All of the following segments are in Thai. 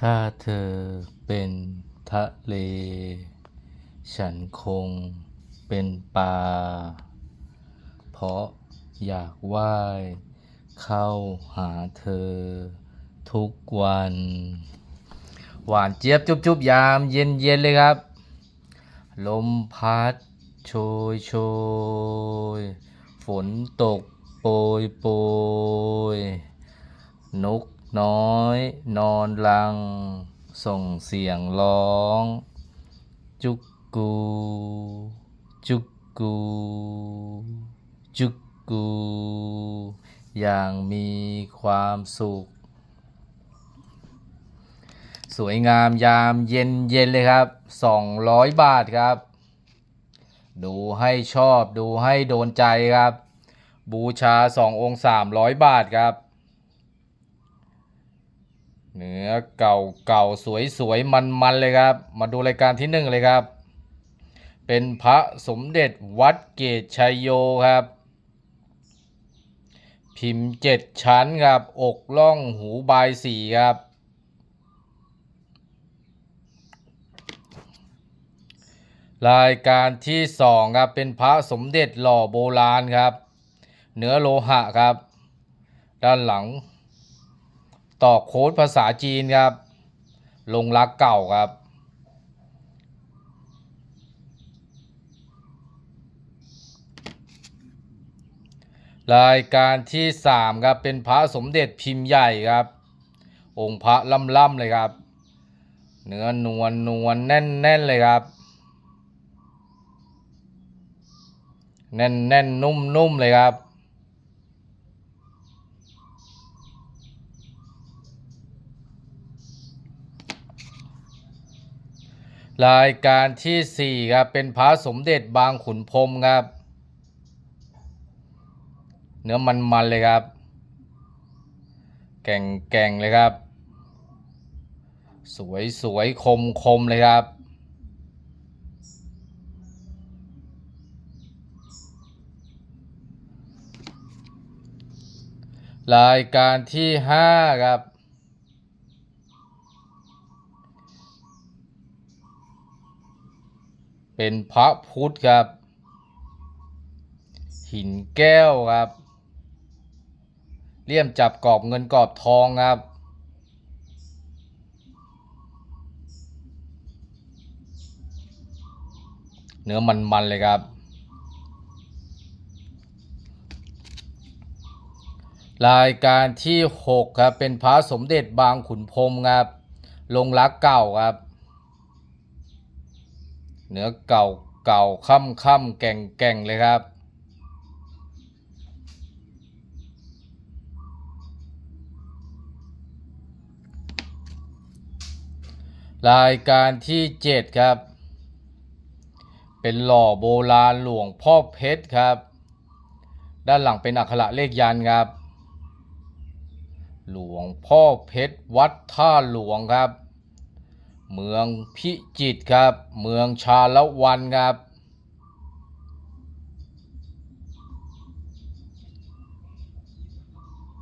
ถ้าเธอเป็นทะเล ฉันคงเป็นปลา เพราะอยากว่ายเข้าหาเธอทุกวัน หวานเจี๊ยบจุบๆยามเย็นๆเลยครับ ลมพัดโชยโชยฝนตกโปรยโปรยนก น้อยนอนลัง ส่งเสียงร้อง จุกกู จุกกู จุกกู อย่างมีความสุข สวยงามยามเย็นเย็นเลยครับ 200 บาทครับ ดูให้ชอบดูให้โดนใจครับ บูชา 2 องค์ 300 บาทครับ เนื้อเก่าเก่าสวยสวยมันมันเลยครับ มาดูรายการที่หนึ่งเลยครับ เป็นพระสมเด็จวัดเกตชัยโยครับ พิมพ์เจ็ดชั้นครับ อกล่องหูบายสีครับ รายการที่สองครับ เป็นพระสมเด็จหล่อโบราณครับ เนื้อโลหะครับ ด้านหลัง ต่อโค้ดภาษาจีนครับ ลงรักเก่าครับ รายการที่สามครับ เป็นพระสมเด็จพิมพ์ใหญ่ครับ องค์พระล่ำๆเลยครับ เนื้อนวลนวลแน่นแน่นๆเลยครับ แน่นแน่นนุ่มนุ่มๆเลยครับ รายการที่สี่ครับ เป็นพระสมเด็จบางขุนพรมครับ เนื้อมันมันๆเลยครับ แก่งแก่งเลยครับ สวยสวยคมคมเลยครับ รายการที่ห้าครับ เป็นพระพุทธครับ หินแก้วครับเลี่ยมจับกรอบเงินกรอบทองครับ เนื้อมันๆเลยครับ รายการที่ 6 ครับ เป็นพระสมเด็จบางขุนพรมครับ ลงรักเก่าครับ เนื้อเก่าเก่าค่ำค่ำแก่งแก่งเลยครับ รายการที่ 7 ครับ เป็นหล่อโบราณหลวงพ่อเพชรครับ ด้านหลังเป็นอักขระเลขยันครับ หลวงพ่อเพชรวัดท่าหลวงครับ เมืองพิจิตรครับ เมืองชาละวันครับ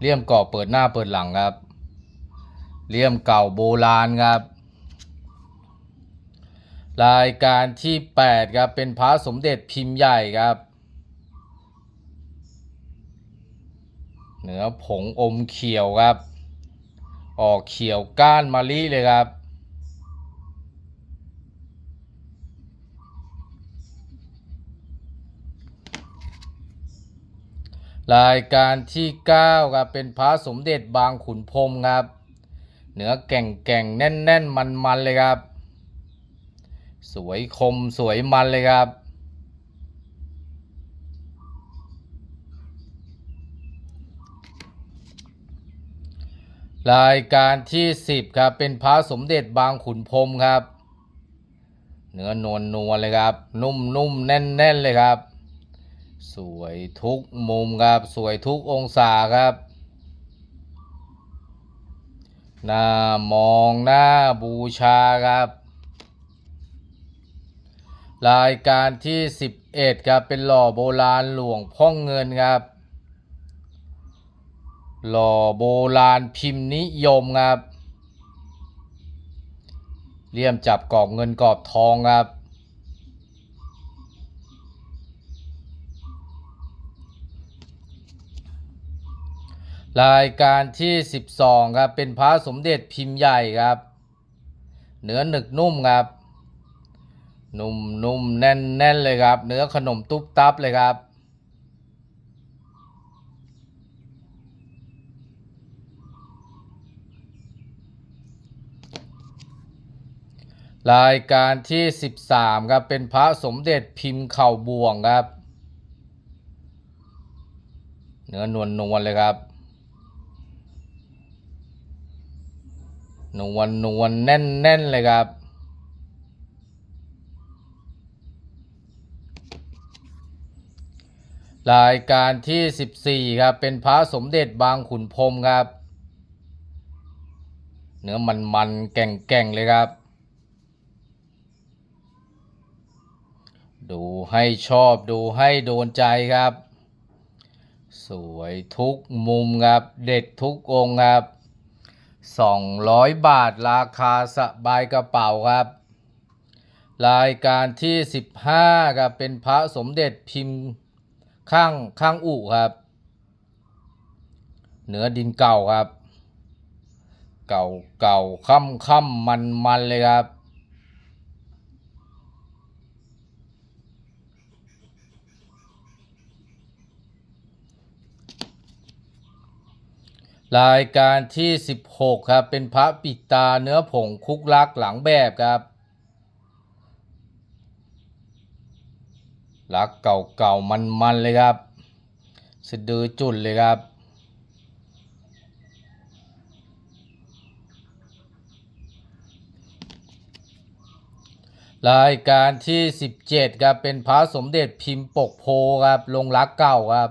เลี่ยมก่อเปิดหน้าเปิดหลังครับ เลี่ยมเก่าโบราณครับ รายการที่ 8 ครับ เป็นพระสมเด็จพิมพ์ใหญ่ครับ เหนือผงอมเขียวครับ ออกเขียวก้านมะลิเลยครับ รายการที่ 9ครับเป็นพระสมเด็จบางขุนพรมครับ เนื้อแก่งแก่งแน่นแน่นมันมันเลยครับ สวยคมสวยมันเลยครับ รายการที่ 10ครับเป็นพระสมเด็จบางขุนพรมครับ เนื้อนวลนวลเลยครับ นุ่มนุ่มแน่นแน่นเลยครับ สวยทุกมุมครับ สวยทุกองศาครับหน้ามองหน้าบูชาครับ รายการที่ 11 ครับ เป็นหล่อโบราณหลวงพ่อเงินครับ หล่อโบราณพิมพ์นิยมครับเลี่ยมจับกรอบเงินกรอบทองครับ รายการที่ 12 ครับ เป็นพระสมเด็จพิมพ์ใหญ่ครับ เนื้อหนึกนุ่มครับ นุ่มนุ่มแน่นแน่นเลยครับ เนื้อขนมตุ๊บตับเลยครับ รายการที่ 13 ครับ เป็นพระสมเด็จพิมพ์เข่าบ่วงครับ เนื้อนวลนวลเลยครับ นวลนวลแน่นแน่นเลยครับ รายการที่ 14 ครับ เป็นพระสมเด็จบางขุนพรมครับ เนื้อมันมันๆแก่งแก่งๆเลยครับ ดูให้ชอบดูให้โดนใจครับ สวยทุกมุมครับ เด็ดทุกองครับ 200 บาทราคาสบายกระเป๋าครับ รายการที่ 15ครับเป็นพระสมเด็จพิมพ์ข้างข้างอู่ครับ เหนือดินเก่าครับ เก่าเก่าค่ำค่ำมันมันเลยครับ รายการที่ 16 ครับ เป็นพระปิตาเนื้อผงคุกลักหลังแบบครับลักเก่าๆมันๆเลยครับ สะดือจุดเลยครับ รายการที่ 17 ครับ เป็นพระสมเด็จพิมพ์ปกโพครับ ลงรักเก่าครับ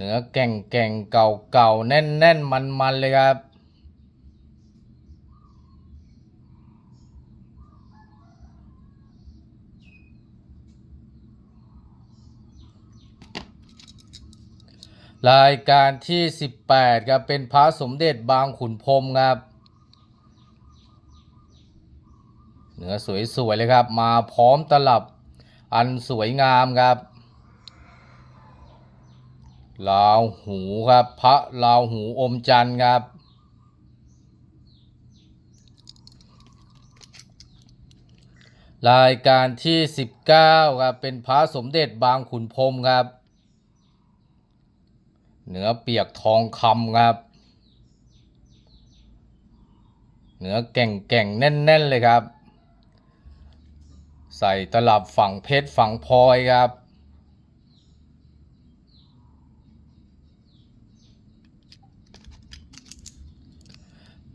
เนื้อแก่งแก่งเก่าเก่าแน่นแน่นมันมันเลยครับ รายการที่ 18ครับเป็นพระสมเด็จบางขุนพรมครับเนื้อสวยๆเลยครับ มาพร้อมตลับอันสวยงามครับ ลาวหูครับ พระลาวหูอมจันทร์ครับ รายการที่ 19ครับเป็นพระสมเด็จบางขุนพรมครับ เหนือเปียกทองคำครับ เหนือแก่งแก่งแน่น ๆ เลยครับ ใส่ตลับฝั่งเพชรฝั่งพลอยครับ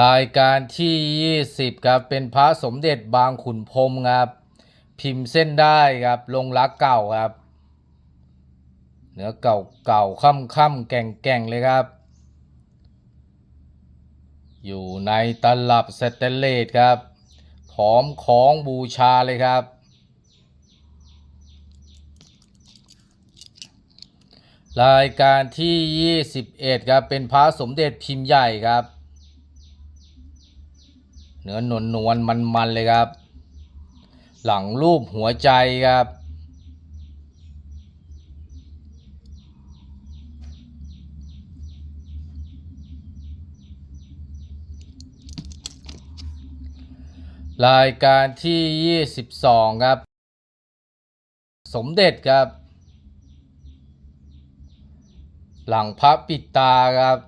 รายการที่ 20ครับเป็นพระสมเด็จบางขุนพรมครับพิมพ์เส้นได้ครับลงรักเก่าครับเนื้อเก่าเก่าค่ำค่ำแก่งแก่งเลยครับ อยู่ในตลับสเตนเลสครับพร้อมของบูชาเลยครับ รายการที่ 21ครับเป็นพระสมเด็จพิมพ์ใหญ่ครับ เนื้อนวลนวลมันมันเลยครับ หลังรูปหัวใจครับ รายการที่ 22 ครับ สมเด็จครับ หลังพระปิดตาครับ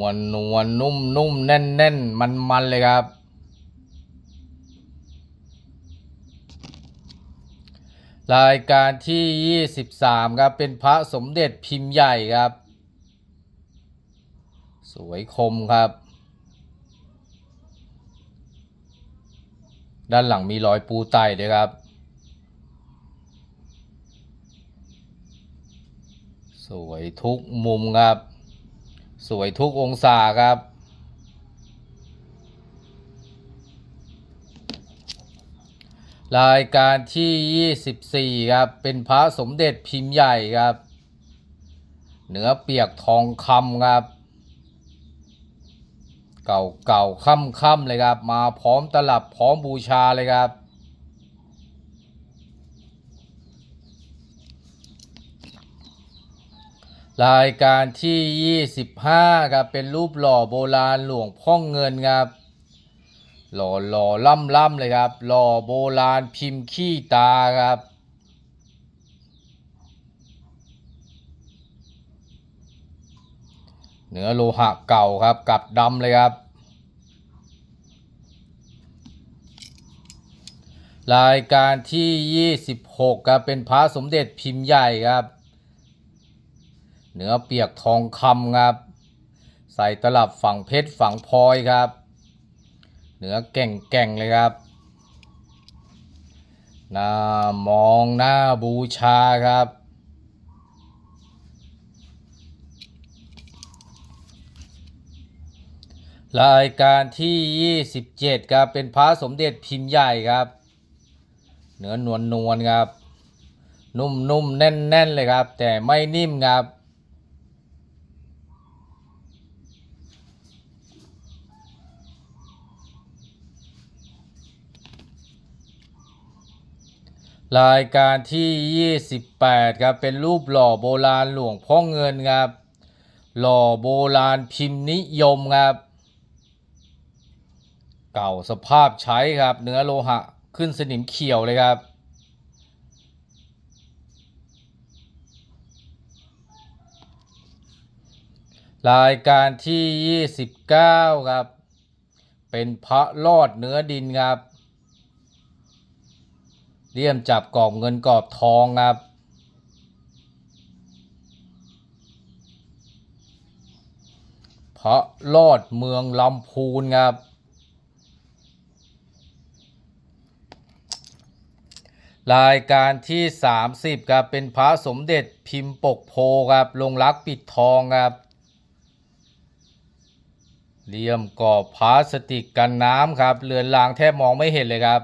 วลนวลนุ่มนุ่มแน่นแน่นมันมันเลยครับ รายการที่ 23 ครับ เป็นพระสมเด็จพิมพ์ใหญ่ครับ สวยคมครับ ด้านหลังมีรอยปูไต่ด้วยครับ สวยทุกมุมครับ สวยทุกองศาครับ รายการที่ 24 ครับ เป็นพระสมเด็จพิมพ์ใหญ่ครับ เนื้อเปียกทองคำครับ เก่าเก่าค่ำค่ำๆเลยครับ มาพร้อมตลับพร้อมบูชาเลยครับ รายการที่ 25ครับเป็นรูปหล่อโบราณหลวงพ่อเงินครับ หล่อหล่อล่ำล่ำเลยครับ หล่อโบราณพิมพ์ขี้ตาครับ เนื้อโลหะเก่าครับกับดำเลยครับ รายการที่ 26ครับเป็นพระสมเด็จพิมพ์ใหญ่ครับ เนื้อเปียกทองคำครับ ใส่ตลับฝั่งเพชรฝั่งพลอยครับ เนื้อแก่งแก่งๆเลยครับหน้ามองหน้าบูชาครับ รายการที่ 27 ครับ เป็นพระสมเด็จพิมพ์ใหญ่ครับ เนื้อนวลนวลๆครับ นุ่มๆแน่นๆเลยครับ แต่ไม่นิ่มครับ รายการที่ 28 ครับ เป็นรูปหล่อโบราณหลวงพ่อเงินครับ หล่อโบราณพิมพ์นิยมครับ เก่าสภาพใช้ครับ เนื้อโลหะขึ้นสนิมเขียวเลยครับ รายการที่ 29 ครับ เป็นพระรอดเนื้อดินครับ เลี่ยมจับกรอบเงินกรอบทองครับเพราะรอดเมืองลำพูนครับรายการที่ 30ครับเป็นพระสมเด็จพิมพ์ปกโพครับลงรักปิดทองครับเลี่ยมกรอบพลาสติกกันน้ำครับเรือนรางแทบมองไม่เห็นเลยครับ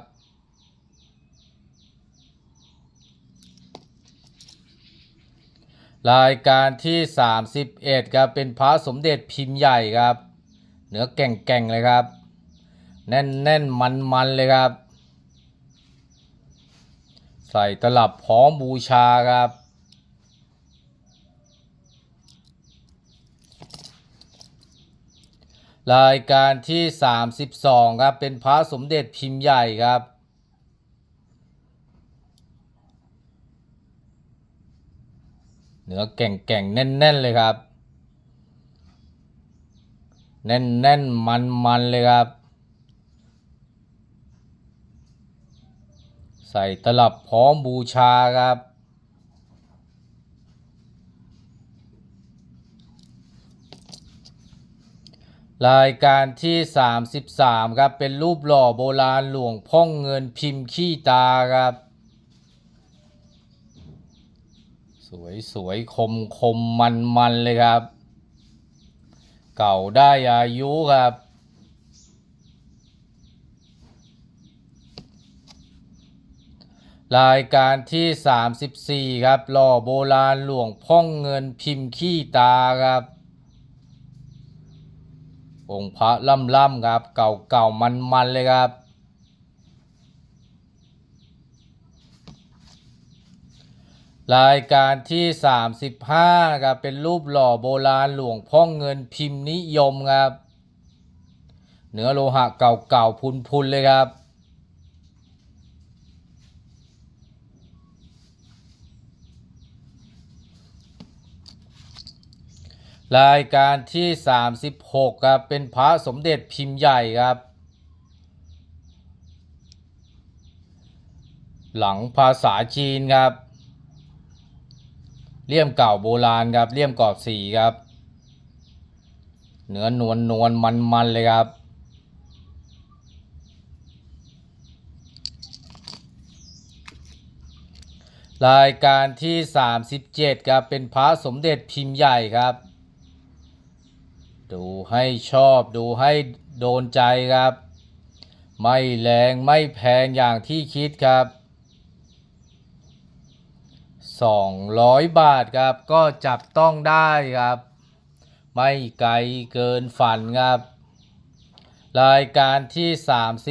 รายการที่ 31ครับเป็นพระสมเด็จพิมพ์ใหญ่ครับ เนื้อแก่งๆเลยครับ แน่นๆมันๆเลยครับ ใส่ตลับพร้อมบูชาครับรายการที่ 32 ครับ เป็นพระสมเด็จพิมพ์ใหญ่ครับ เนื้อแก่งๆแน่นๆเลยครับ แน่นๆมันๆเลยครับ ใส่ตลับพร้อมบูชาครับ รายการที่ 33 ครับ เป็นรูปหล่อโบราณหลวงพ่อเงินพิมพ์ขี้ตาครับ สวยสวยคมคมมันมันเลยครับ เก่าได้อายุครับ รายการที่ 34 ครับหล่อโบราณหลวงพ่องเงินพิมพ์ขี้ตาครับองค์พระล่ำล่ำๆครับ เก่าเก่ามันมันๆเลยครับ รายการที่ 35ครับเป็นรูปหล่อโบราณหลวงพ่อเงินพิมพ์นิยมครับเนื้อโลหะเก่าๆพุนๆเลยครับ รายการที่ 36ครับเป็นพระสมเด็จพิมพ์ใหญ่ครับ หลังภาษาจีนครับ เลี่ยมเก่าโบราณครับเลี่ยมกรอบสีครับเนื้อนวลนวลมันมันเลยครับ รายการที่ 37ครับเป็นพระสมเด็จพิมพ์ใหญ่ครับ ดูให้ชอบดูให้โดนใจครับ ไม่แรงไม่แพงอย่างที่คิดครับ 200 บาทครับ ก็จับต้องได้ครับ ไม่ไกลเกินฝันครับ รายการที่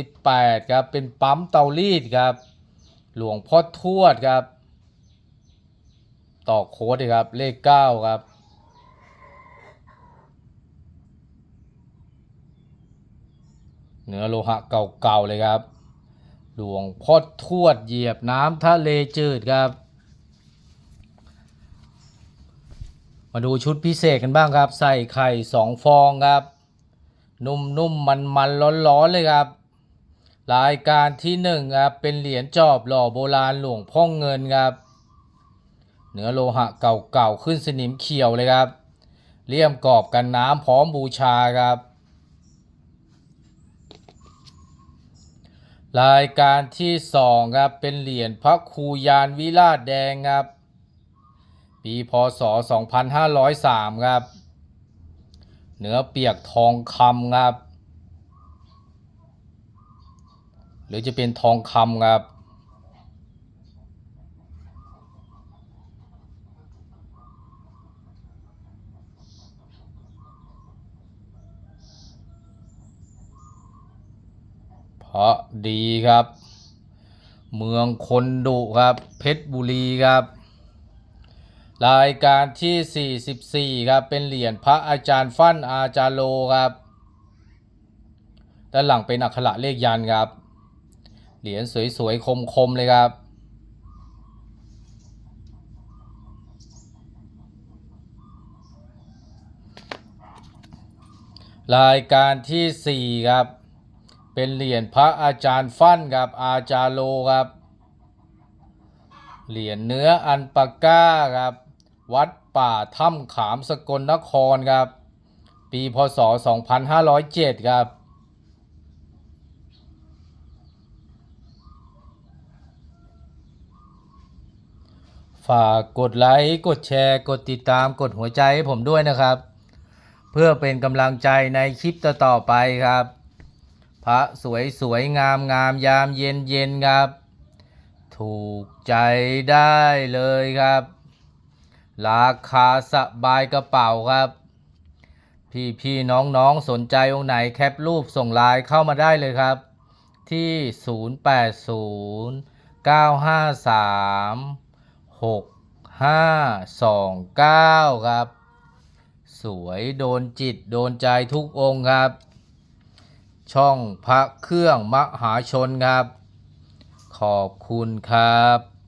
38 ครับ เป็นปั๊มเตารีดครับ หลวงพ่อทวดครับ ต่อโค้ดครับ เลข 9 ครับเนื้อโลหะเก่าๆเลยครับ หลวงพ่อทวดเหยียบน้ำทะเลจืดครับ มาดูชุดพิเศษกันบ้างครับ ใส่ไข่สองฟองครับ นุ่มๆมันๆร้อนๆเลยครับ รายการที่หนึ่งครับ เป็นเหรียญจอบหล่อโบราณหลวงพ่อเงินครับ เนื้อโลหะเก่าๆขึ้นสนิมเขียวเลยครับ เลี่ยมกรอบกันน้ำพร้อมบูชาครับ รายการที่สองครับ เป็นเหรียญพระครูยานวิราชแดงครับ ปีพศ 2503 ครับ เนื้อเปียกทองคำครับ หรือจะเป็นทองคำครับ เพราะดีครับ เมืองคนดุครับ เพชรบุรีครับ รายการที่ 44 ครับ เป็นเหรียญพระอาจารย์ฟั่นอาจารโลครับ ด้านหลังเป็นอักขระเลขยันครับ เหรียญสวยๆ คมๆ เลยครับ รายการที่ 4 ครับ เป็นเหรียญพระอาจารย์ฟั่นครับ อาจารโลครับ เหรียญเนื้ออันปาก้าครับ วัดป่าถ้ำขามสกลนครครับ ปีพศ 2507 ครับ ฝากกดไลค์ กดแชร์ กดติดตาม กดหัวใจให้ผมด้วยนะครับ เพื่อเป็นกำลังใจในคลิปต่อๆไปครับ พระสวยสวยงามงามยามเย็นเย็นครับ ถูกใจได้เลยครับ ราคาสบายกระเป๋าครับ พี่พี่น้องน้องๆสนใจองค์ไหนแคปรูปส่งไลน์เข้ามาได้เลยครับ ที่ 080 953 6529 ครับ สวยโดนจิตโดนใจทุกองค์ครับ ช่องพระเครื่องมหาชนครับ ขอบคุณครับ